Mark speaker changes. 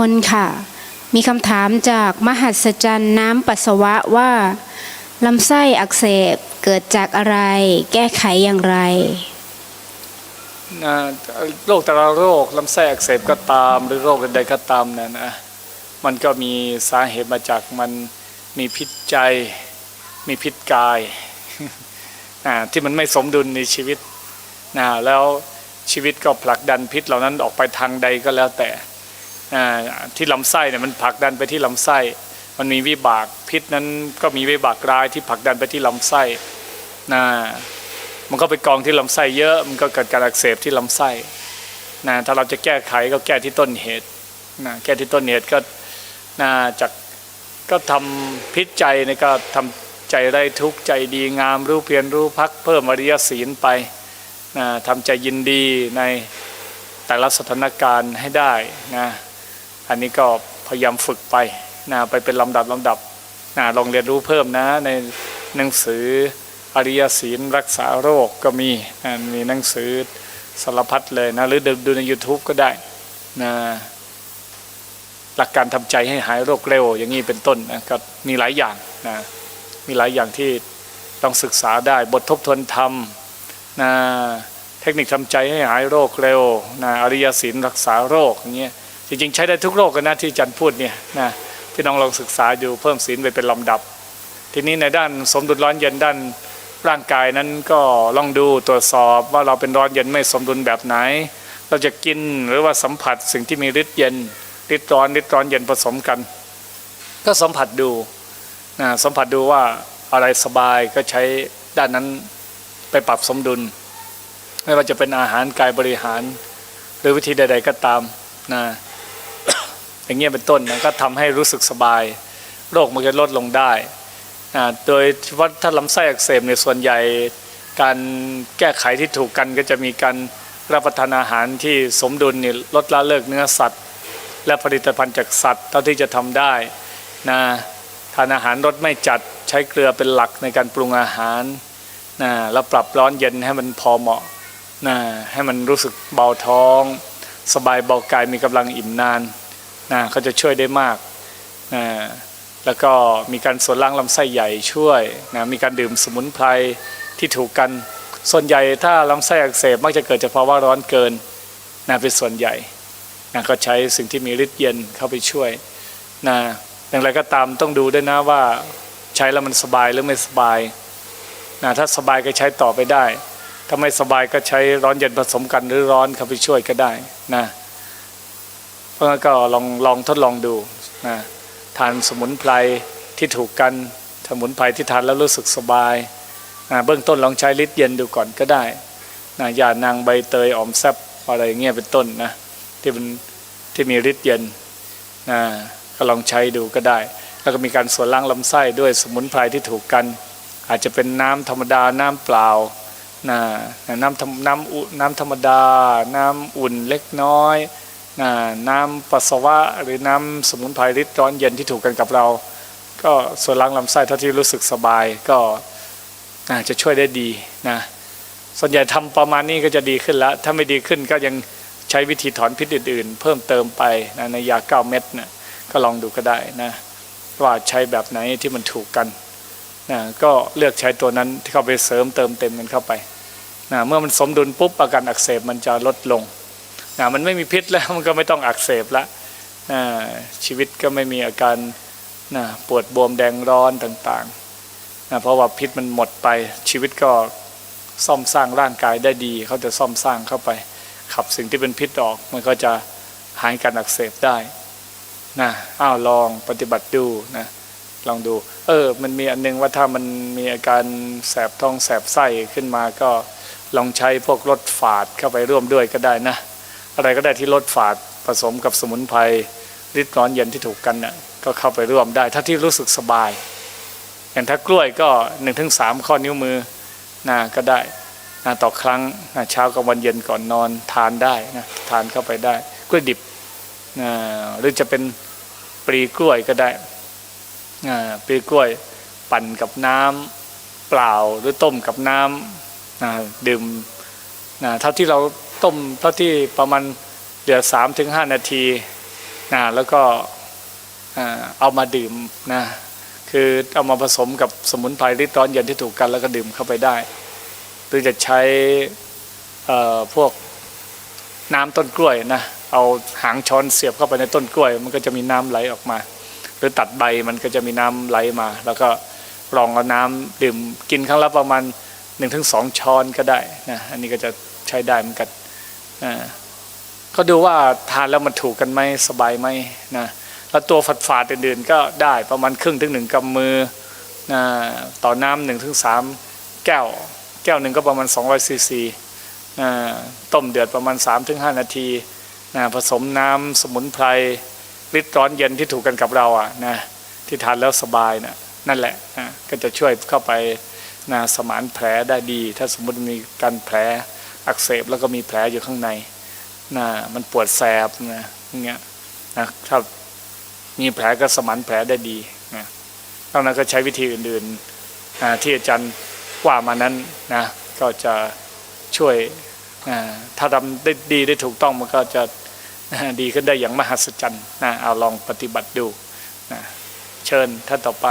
Speaker 1: มนค่ะ มีคำถามจากมหัศจรรย์น้ำปัสสาวะว่าลำไส้อักเสบเกิดจากอะไร แก้ไขอย่างไร
Speaker 2: โรคแต่ละโรคลำไส้อักเสบก็ตาม หรือโรคใดๆก็ตามนะนะมันก็มีสาเหตุมาจากมันมีพิษใจ มีพิษกายที่มันไม่สมดุลในชีวิตนะแล้วชีวิตก็ผลักดันพิษเหล่านั้นออกไปทางใดก็แล้วแต่ ที่ลำไส้เนี่ยมันผลักดันไปที่ลำไส้ มันมีวิบากพิษนั้นก็มีวิบากร้ายที่ผลักดันไปที่ลำไส้นะมันก็ไปกองที่ลำไส้เยอะมันก็เกิดการอักเสบที่ลำไส้นะถ้าเราจะแก้ไขก็แก้ที่ต้นเหตุนะแก้ที่ต้นเหตุก็นะจากก็ทำพิษใจเนี่ยก็ทำใจได้ทุกใจดีงามรู้เพียรรู้พักเพิ่มอริยศีลไปนะทำใจยินดีในแต่ละสถานการณ์ให้ได้นะ อันนี้ก็พยายามฝึกไปนะไปเป็นลำดับลำดับนะลองเรียนรู้เพิ่มนะ ในหนังสืออริยศีลรักษาโรคก็มีนะมีหนังสือสารพัดเลยนะ หรือดูใน YouTube ก็ได้นะหลักการทำใจให้หายโรคเร็ว อย่างนี้เป็นต้นนะก็มีหลายอย่างนะมีหลายอย่างที่ต้องศึกษาได้บททบทวนธรรมนะเทคนิคทำใจให้หายโรคเร็วนะอริยศีลรักษาโรคอย่างเงี้ย จริงๆ ใช้ได้ทุกโรคกันนะที่อาจันพูดเนี่ยนะพี่น้องลองศึกษาอยู่เพิ่มศีลไปเป็นลำดับ ทีนี้ในด้านสมดุลร้อนเย็นด้านร่างกายนั้นก็ลองดูตรวจสอบว่าเราเป็นร้อนเย็นไม่สมดุลแบบไหน เราจะกินหรือว่าสัมผัสสิ่งที่มีฤทธิ์เย็นฤทธิ์ร้อนฤทธิ์ร้อนเย็นผสมกัน ก็สัมผัสดูนะสัมผัสดูว่าอะไรสบายก็ใช้ด้านนั้นไปปรับสมดุล ไม่ว่าจะเป็นอาหารกายบริหาร หรือวิธีใด ๆ ก็ตามนะ อย่างเงี้ยเป็นต้นนะก็ทำให้รู้สึกสบาย โรคมันจะลดลงได้โดยเฉพาถ้าลำไส้อักเสบในส่วนใหญ่การแก้ไขที่ถูกกันก็จะมีการรับประทานอาหารที่สมดุลนี่ลดละเลิกเนื้อสัตว์ และผลิตภัณฑ์จากสัตว์เท่าที่จะทำได้นะทานอาหารรสไม่จัดใช้เกลือเป็นหลักในการปรุงอาหารนะแล้วปรับร้อนเย็นให้มันพอเหมาะนะให้มันรู้สึกเบาท้อง สบายเบากายมีกำลังอิ่มนาน นะก็จะช่วยได้มากนะแล้วก็มีการส่วนล่างลำไส้ใหญ่ช่วยนะมีการดื่มสมุนไพรที่ถูกกัน ส่วนใหญ่ถ้าลำไส้อักเสบมักจะเกิดจากภาวะร้อนเกินนะเป็นส่วนใหญ่นะก็ใช้สิ่งที่มีฤทธิ์เย็นเข้าไปช่วยนะอย่างไรก็ตามต้องดูด้วยนะว่าใช้แล้วมันสบายหรือไม่สบายนะถ้าสบายก็ใช้ต่อไปได้ ถ้าไม่สบายก็ใช้ร้อนเย็นผสมกันหรือร้อนเข้าไปช่วยก็ได้นะ เพราะก็ลองลองทดลองดูนะทานสมุนไพรที่ถูกกันสมุนไพรที่ทานแล้วรู้สึกสบายนะเบื้องต้นลองใช้ฤทธิ์เย็นดูก่อนก็ได้นะยานางใบเตยออมแซบอะไรเงี้ยเป็นต้นนะที่มันที่มีฤทธิ์เย็นนะก็ลองใช้ดูก็ได้ แล้วก็มีการส่วนล้างลำไส้ด้วยสมุนไพรที่ถูกกัน อาจจะเป็นน้ำธรรมดาน้ำเปล่านะน้ำธรรมน้ำน้ำธรรมดา น้ำอุ่นเล็กน้อย นะน้ำปัสสาวะหรือน้ำสมุนไพรฤทธิ์ร้อนเย็นที่ถูกกันกับเรา ก็ส่วนล้างลำไส้เท่าที่รู้สึกสบายก็จะช่วยได้ดีนะส่วนใหญ่ทำประมาณนี้ก็จะดีขึ้นแล้ว ถ้าไม่ดีขึ้นก็ยังใช้วิธีถอนพิษอื่นๆ เพิ่มเติมไปนะในยาเก้าเม็ดนะก็ลองดูก็ได้นะว่าใช้แบบไหนที่มันถูกกันนะก็เลือกใช้ตัวนั้นที่เข้าไปเสริมเติมเต็มกันเข้าไปนะเมื่อมันสมดุลปุ๊บอาการอักเสบมันจะลดลง นะมันไม่มีพิษแล้วมันก็ไม่ต้องอักเสบละนะชีวิตก็ไม่มีอาการนะปวดบวมแดงร้อนต่างๆนะเพราะว่าพิษมันหมดไปชีวิตก็ซ่อมสร้างร่างกายได้ดี เขาจะซ่อมสร้างเข้าไป ขับสิ่งที่เป็นพิษออก มันก็จะหายการอักเสบได้นะอ้าวลองปฏิบัติดูนะลองดู เออ มันมีอันนึงว่าถ้ามันมีอาการแสบท้องแสบไส้ขึ้นมาก็ลองใช้พวกลดฝาดเข้าไปร่วมด้วยก็ได้นะ อะไรก็ได้ที่ลดฝาดผสมกับสมุนไพรฤทธิ์ร้อนเย็นที่ถูกกันน่ะก็เข้าไปร่วมได้ ถ้าที่รู้สึกสบาย อย่างถ้ากล้วยก็หนึ่งถึงสามข้อนิ้วมือนะก็ได้นะต่อครั้งนะเช้ากับวันเย็นก่อนนอนทานได้นะทานเข้าไปได้ กล้วยดิบนะหรือจะเป็นปลีกล้วยก็ได้นะปลีกล้วยปั่นกับน้ำเปล่าหรือต้มกับน้ำนะดื่มนะเท่าที่เรา ต้มเท่าที่ประมาณเดือสามถึงห้านาทีนะแล้วก็เอามาดื่มนะคือเอามาผสมกับสมุนไพรริดร้อนเย็นที่ถูกกันแล้วก็ดื่มเข้าไปได้ หรือจะใช้พวกน้ำต้นกล้วยนะเอาหางช้อนเสียบเข้าไปในต้นกล้วย มันก็จะมีน้ำไหลออกมา หรือตัดใบมันก็จะมีน้ำไหลมา แล้วก็ลองเอาน้ำดื่มกินครั้งละประมาณ1นถึงสช้อนก็ได้นะอันนี้ก็จะใช้ได้เหมือนกัน ก็ดูว่าทานแล้วมันถูกกันไหมสบายไหมนะแล้วตัวฝัดฝาดอื่นๆก็ได้ประมาณครึ่งถึงหนึ่งกำมือนะต่อน้ำหนึ่งถึงสามแก้ว แก้วหนึ่งก็ประมาณ200ซีซีต้มเดือดประมาณ 3-5 นาทีนะผสมน้ำสมุนไพรริดร้อนเย็นที่ถูกกันกับเราอะนะที่ทานแล้วสบายนะนั่นแหละนะก็จะช่วยเข้าไปนะสมานแผลได้ดี ถ้าสมมติมีการแผล อักเสบแล้วก็มีแผลอยู่ข้างในนะมันปวดแสบนะอย่างเงี้ยนะถ้ามีแผลก็สมานแผลได้ดีนะนอกนั้นก็ใช้วิธีอื่นๆอ่าที่อาจารย์ว่ามานั้นนะก็จะช่วยอ่าถ้าทำได้ดีได้ถูกต้องมันก็จะอ่าดีขึ้นได้อย่างมหัศจรรย์นะเอาลองปฏิบัติดูนะเชิญท่านต่อไป